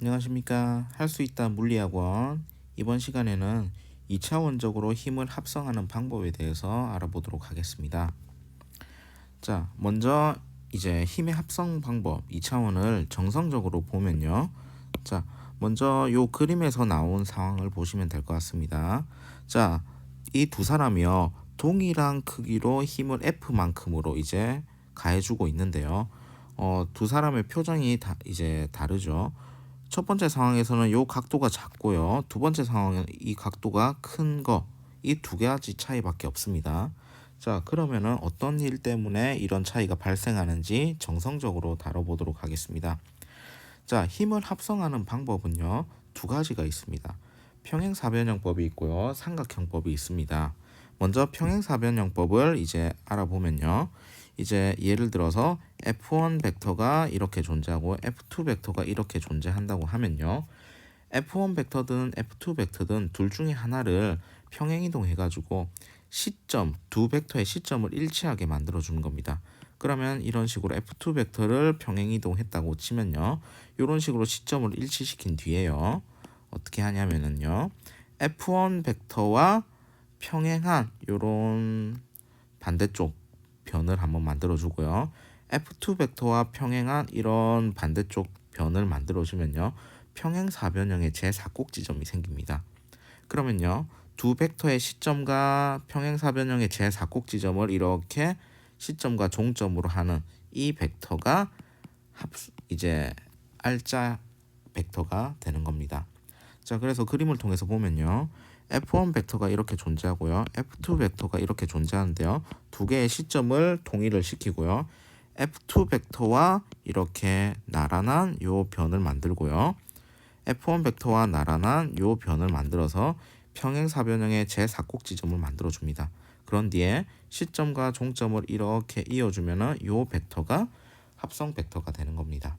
안녕하십니까. 할 수 있다 물리학원. 이번 시간에는 2차원적으로 힘을 합성하는 방법에 대해서 알아보도록 하겠습니다. 자, 먼저 이제 힘의 합성 방법 2차원을 정성적으로 보면요. 자, 먼저 요 그림에서 나온 상황을 보시면 될 것 같습니다. 자, 이 두 사람이요. 동일한 크기로 힘을 F만큼으로 이제 가해주고 있는데요. 어, 두 사람의 표정이 다 이제 다르죠. 첫 번째 상황에서는 요 각도가 작고요. 두 번째 상황은 이 각도가 큰 거. 이 두 가지 차이밖에 없습니다. 자, 그러면은 어떤 일 때문에 이런 차이가 발생하는지 정성적으로 다뤄보도록 하겠습니다. 자, 힘을 합성하는 방법은요. 두 가지가 있습니다. 평행사변형법이 있고요. 삼각형법이 있습니다. 먼저 평행사변형법을 이제 알아보면요. 이제 예를 들어서 f1 벡터가 이렇게 존재하고 f2 벡터가 이렇게 존재한다고 하면요. f1 벡터든 f2 벡터든 둘 중에 하나를 평행 이동 해 가지고 시점 두 벡터의 시점을 일치하게 만들어 주는 겁니다. 그러면 이런 식으로 f2 벡터를 평행 이동 했다고 치면요. 이런 식으로 시점을 일치시킨 뒤에요. 어떻게 하냐면은요. f1 벡터와 평행한 요런 반대쪽 변을 한번 만들어 주고요. F2 벡터와 평행한 이런 반대쪽 변을 만들어 주면요. 평행 사변형의 제4꼭 지점이 생깁니다. 그러면요. 두 벡터의 시점과 평행 사변형의 제4꼭 지점을 이렇게 시점과 종점으로 하는 이 벡터가 합 이제 알짜 벡터가 되는 겁니다. 자, 그래서 그림을 통해서 보면요. F1 벡터가 이렇게 존재하고요. F2 벡터가 이렇게 존재하는데요. 두 개의 시점을 동일을 시키고요. F2 벡터와 이렇게 나란한 요 변을 만들고요. F1 벡터와 나란한 요 변을 만들어서 평행사변형의 제4꼭 지점을 만들어 줍니다. 그런 뒤에 시점과 종점을 이렇게 이어주면은 요 벡터가 합성 벡터가 되는 겁니다.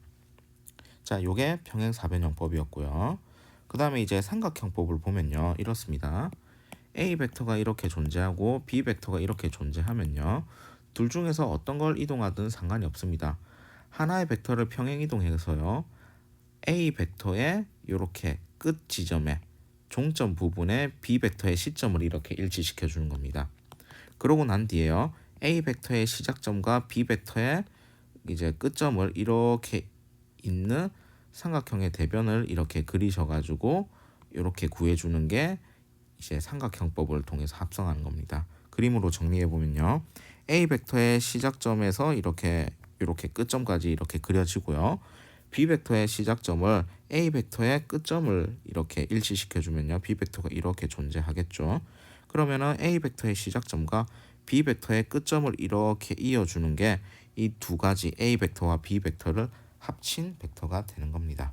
자, 요게 평행사변형법이었고요. 그 다음에 이제 삼각형법을 보면요. 이렇습니다. A 벡터가 이렇게 존재하고 B 벡터가 이렇게 존재하면요. 둘 중에서 어떤 걸 이동하든 상관이 없습니다. 하나의 벡터를 평행 이동해서요. A 벡터의 이렇게 끝 지점에 종점 부분에 B 벡터의 시점을 이렇게 일치시켜 주는 겁니다. 그러고 난 뒤에요. A 벡터의 시작점과 B 벡터의 이제 끝점을 이렇게 있는 삼각형의 대변을 이렇게 그리셔가지고 이렇게 구해주는 게 이제 삼각형법을 통해서 합성하는 겁니다. 그림으로 정리해 보면요, a 벡터의 시작점에서 이렇게 이렇게 끝점까지 이렇게 그려지고요. b 벡터의 시작점을 a 벡터의 끝점을 이렇게 일치시켜 주면요, b 벡터가 이렇게 존재하겠죠. 그러면은 a 벡터의 시작점과 b 벡터의 끝점을 이렇게 이어 주는 게 이 두 가지 a 벡터와 b 벡터를 합친 벡터가 되는 겁니다.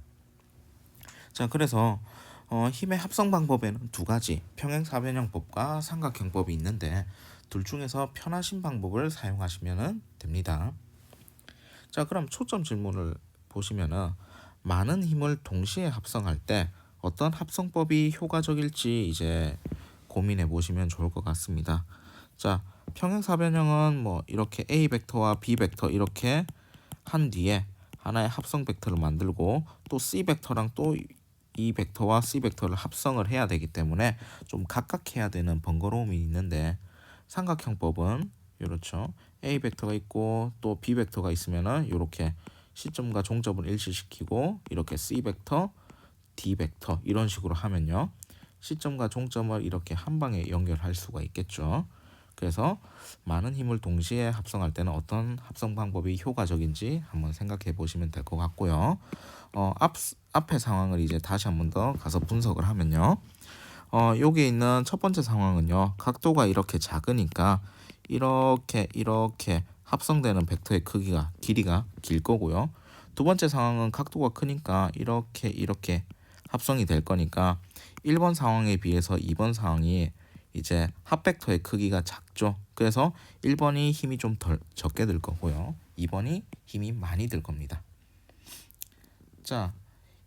자, 그래서 어, 힘의 합성 방법에는 두 가지 평행사변형법과 삼각형법이 있는데 둘 중에서 편하신 방법을 사용하시면 됩니다. 자, 그럼 초점 질문을 보시면은 많은 힘을 동시에 합성할 때 어떤 합성법이 효과적일지 이제 고민해 보시면 좋을 것 같습니다. 자, 평행사변형은 뭐 이렇게 A 벡터와 B 벡터 이렇게 한 뒤에 하나의 합성 벡터를 만들고 또 C 벡터랑 또 이 벡터와 C 벡터를 합성을 해야 되기 때문에 좀 각각 해야 되는 번거로움이 있는데 삼각형법은 이렇죠. A 벡터가 있고 또 B 벡터가 있으면은 이렇게 시점과 종점을 일치시키고 이렇게 C 벡터, D 벡터 이런 식으로 하면요. 시점과 종점을 이렇게 한 방에 연결할 수가 있겠죠. 그래서 많은 힘을 동시에 합성할 때는 어떤 합성 방법이 효과적인지 한번 생각해 보시면 될 것 같고요. 어, 앞, 앞의 상황을 이제 다시 한번 더 가서 분석을 하면요. 어, 여기 있는 첫 번째 상황은요. 각도가 이렇게 작으니까 이렇게 이렇게 합성되는 벡터의 크기가 길이가 길 거고요. 두 번째 상황은 각도가 크니까 이렇게 이렇게 합성이 될 거니까 1번 상황에 비해서 2번 상황이 이제 합벡터의 크기가 작죠. 그래서 1번이 힘이 좀 덜 적게 들 거고요. 2번이 힘이 많이 들 겁니다. 자,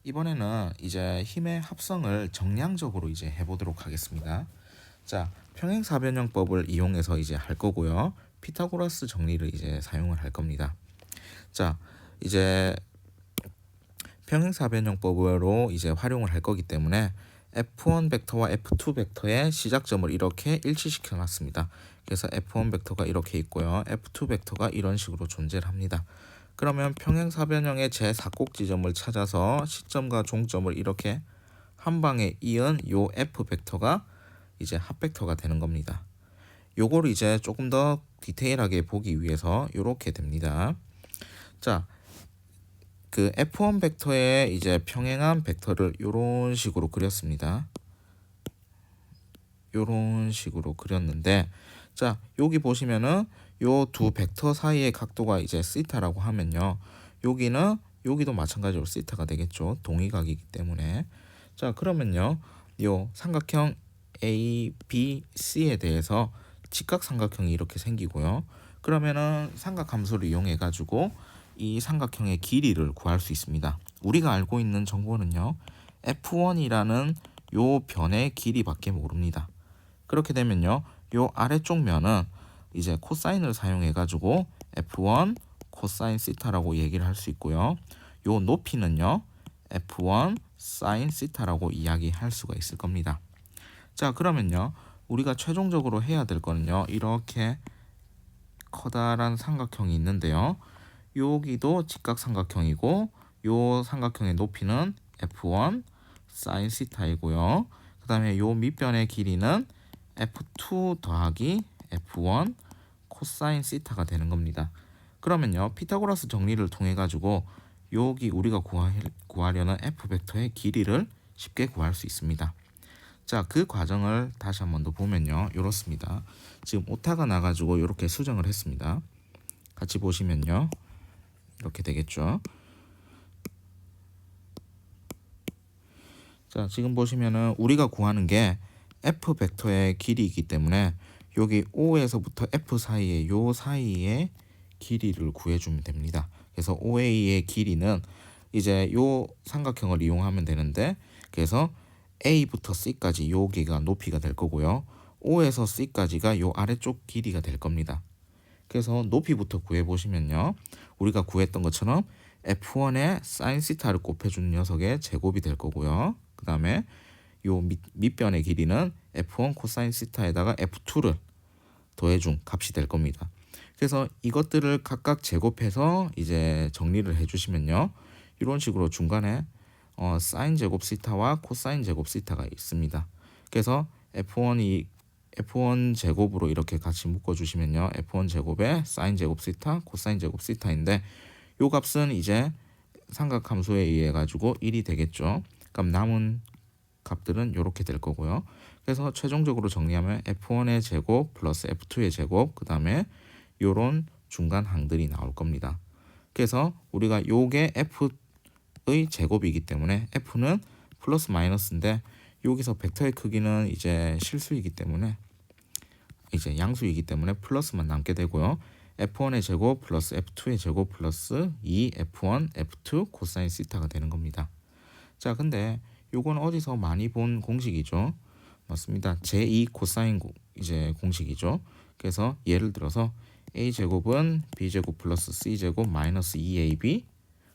이번에는 이제 힘의 합성을 정량적으로 이제 해보도록 하겠습니다. 자, 평행사변형법을 이용해서 이제 할 거고요. 피타고라스 정리를 이제 사용을 할 겁니다. 자, 이제 평행사변형법으로 이제 활용을 할 거기 때문에 F1 벡터와 F2 벡터의 시작점을 이렇게 일치시켜 놨습니다. 그래서 F1 벡터가 이렇게 있고요. F2 벡터가 이런 식으로 존재를 합니다. 그러면 평행사변형의 제4꼭 지점을 찾아서 시점과 종점을 이렇게 한 방에 이은 요 F 벡터가 이제 합 벡터가 되는 겁니다. 요거를 이제 조금 더 디테일하게 보기 위해서 이렇게 됩니다. 자, 그 F1 벡터에 이제 평행한 벡터를 이런 식으로 그렸습니다. 이런 식으로 그렸는데, 자 여기 보시면은 요 두 벡터 사이의 각도가 이제 시타라고 하면요, 여기는 여기도 마찬가지로 시타가 되겠죠. 동의각이기 때문에. 자 그러면요, 요 삼각형 A, B, C에 대해서 직각삼각형이 이렇게 생기고요. 그러면은 삼각함수를 이용해 가지고 이 삼각형의 길이를 구할 수 있습니다. 우리가 알고 있는 정보는요. F1이라는 요 변의 길이밖에 모릅니다. 그렇게 되면요. 요 아래쪽 면은 이제 코사인을 사용해 가지고 F1 코사인 시타라고 얘기를 할 수 있고요. 요 높이는요. F1 사인 시타라고 이야기할 수가 있을 겁니다. 자, 그러면요. 우리가 최종적으로 해야 될 거는요. 이렇게 커다란 삼각형이 있는데요. 여기도 직각삼각형이고 요 삼각형의 높이는 F1 사인 시타이고요. 그 다음에 요 밑변의 길이는 F2 더하기 F1 코사인 시타가 되는 겁니다. 그러면요. 피타고라스 정리를 통해 가지고 여기 우리가 구하, 구하려는 F 벡터의 길이를 쉽게 구할 수 있습니다. 자, 그 과정을 다시 한 번 더 보면요. 이렇습니다. 지금 오타가 나가지고 이렇게 수정을 했습니다. 같이 보시면요. 이렇게 되겠죠. 자, 지금 보시면은 우리가 구하는 게 f 벡터의 길이이기 때문에 여기 O에서부터 F 사이에 요 사이에 길이를 구해주면 됩니다. 그래서 OA의 길이는 이제 요 삼각형을 이용하면 되는데 그래서 A부터 C까지 여기가 높이가 될 거고요. O에서 C까지가 요 아래쪽 길이가 될 겁니다. 그래서 높이부터 구해 보시면요. 우리가 구했던 것처럼 F1에 사인 시타를 곱해주는 녀석의 제곱이 될 거고요. 그 다음에 요 밑, 밑변의 길이는 F1 코사인 시타에다가 F2를 더해준 값이 될 겁니다. 그래서 이것들을 각각 제곱해서 이제 정리를 해주시면요. 이런 식으로 중간에 어, 사인 제곱 시타와 코사인 제곱 시타가 있습니다. 그래서 F1이 F1 제곱으로 이렇게 같이 묶어 주시면요. F1 제곱에 사인 제곱 시타, 코사인 제곱 시타인데 요 값은 이제 삼각함수에 의해 가지고 1이 되겠죠. 그럼 남은 값들은 이렇게 될 거고요. 그래서 최종적으로 정리하면 F1의 제곱 플러스 F2의 제곱 그 다음에 요런 중간 항들이 나올 겁니다. 그래서 우리가 요게 F의 제곱이기 때문에 F는 플러스 마이너스인데 여기서 벡터의 크기는 이제 실수이기 때문에 이제 양수이기 때문에 플러스만 남게 되고요. F1의 제곱 플러스 F2의 제곱 플러스 2F1 F2 코사인 시타가 되는 겁니다. 자, 근데 요건 어디서 많이 본 공식이죠? 맞습니다. 제2 코사인 고, 이제 공식이죠. 그래서 예를 들어서 a 제곱은 b 제곱 플러스 c 제곱 마이너스 2ab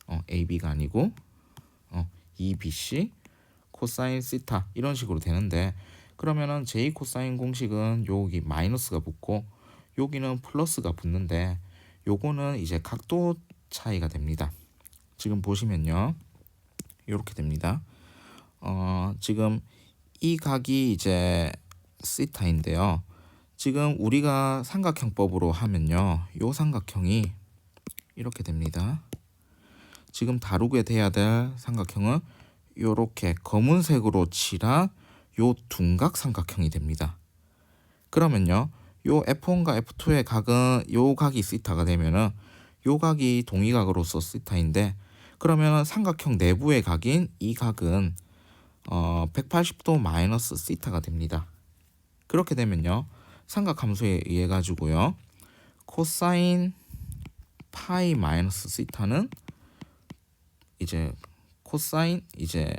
어, ab가 아니고 어, 2bc 코사인 시타 이런 식으로 되는데 그러면은 제2 코사인 공식은 여기 마이너스가 붙고 여기는 플러스가 붙는데 요거는 이제 각도 차이가 됩니다. 지금 보시면요. 이렇게 됩니다. 어, 지금 이 각이 이제 시타인데요. 지금 우리가 삼각형법으로 하면요. 요 삼각형이 이렇게 됩니다. 지금 다루게 돼야 될 삼각형은 요렇게 검은색으로 칠한 요 둔각 삼각형이 됩니다. 그러면요. 요 F1과 F2의 각은 요 각이 시타가 되면은 요 각이 동의각으로서 시타인데 그러면은 삼각형 내부의 각인 이 각은 어 180도 마이너스 시타가 됩니다. 그렇게 되면요. 삼각 함수에 의해 가지고요. 코사인 파이 마이너스 시타는 이제 코사인 이제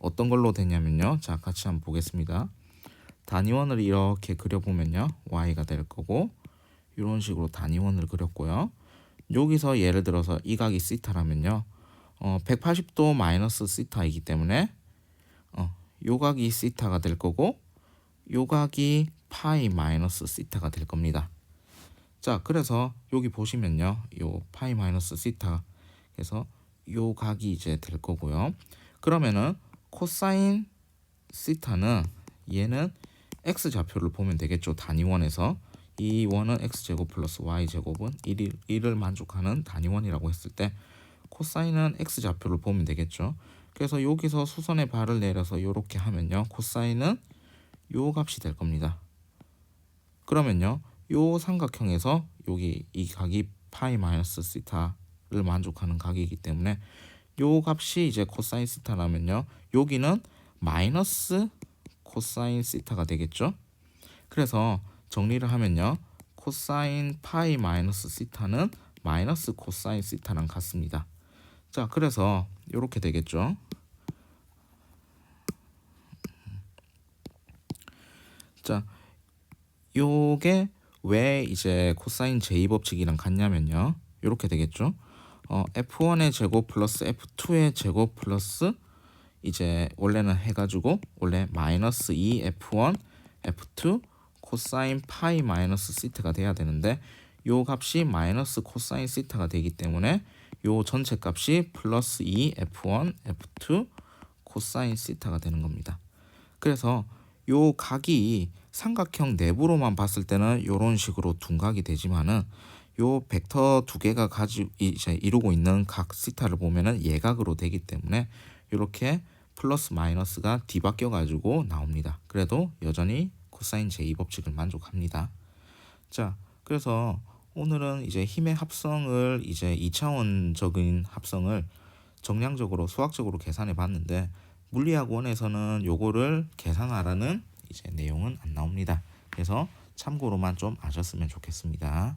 어떤 걸로 되냐면요. 자, 같이 한번 보겠습니다. 단위원을 이렇게 그려보면요. y가 될 거고 이런 식으로 단위원을 그렸고요. 여기서 예를 들어서 이 각이 시타라면요. 어, 180도 마이너스 시타이기 때문에 어, 요 각이 시타가 될 거고 요 각이 파이 마이너스 시타가 될 겁니다. 자, 그래서 여기 보시면요. 요 파이 마이너스 시타 그래서 요 각이 이제 될 거고요. 그러면은 코사인 시타는 얘는 x 좌표를 보면 되겠죠. 단위원에서 이 원은 x 제곱 플러스 y 제곱은 1을, 1을 만족하는 단위원이라고 했을 때 코사인은 x 좌표를 보면 되겠죠. 그래서 여기서 수선의 발을 내려서 이렇게 하면요. 코사인은 요 값이 될 겁니다. 그러면요. 요 삼각형에서 여기 이 각이 파이 마이너스 시타 를 만족하는 각이기 때문에 요 값이 이제 코사인 시타라면요. 여기는 마이너스 코사인 시타가 되겠죠. 그래서 정리를 하면요. 코사인 파이 마이너스 시타는 마이너스 코사인 시타랑 같습니다. 자, 그래서 이렇게 되겠죠. 자, 요게 왜 이제 코사인 제2 법칙이랑 같냐면요. 이렇게 되겠죠. 어, F1의 제곱 플러스 F2의 제곱 플러스 이제 원래는 해가지고 원래 마이너스 2 F1 F2 코사인 파이 마이너스 시타가 돼야 되는데 요 값이 마이너스 코사인 시타가 되기 때문에 요 전체 값이 플러스 2 F1 F2 코사인 시타가 되는 겁니다. 그래서 요 각이 삼각형 내부로만 봤을 때는 요런 식으로 둔각이 되지만은 요 벡터 두 개가 가지 이제 이루고 있는 각 시타를 보면은 예각으로 되기 때문에 이렇게 플러스 마이너스가 뒤바뀌어 가지고 나옵니다. 그래도 여전히 코사인 제2 법칙을 만족합니다. 자, 그래서 오늘은 이제 힘의 합성을 이제 2차원적인 합성을 정량적으로 수학적으로 계산해 봤는데 물리학 원에서는 요거를 계산하라는 이제 내용은 안 나옵니다. 그래서 참고로만 좀 아셨으면 좋겠습니다.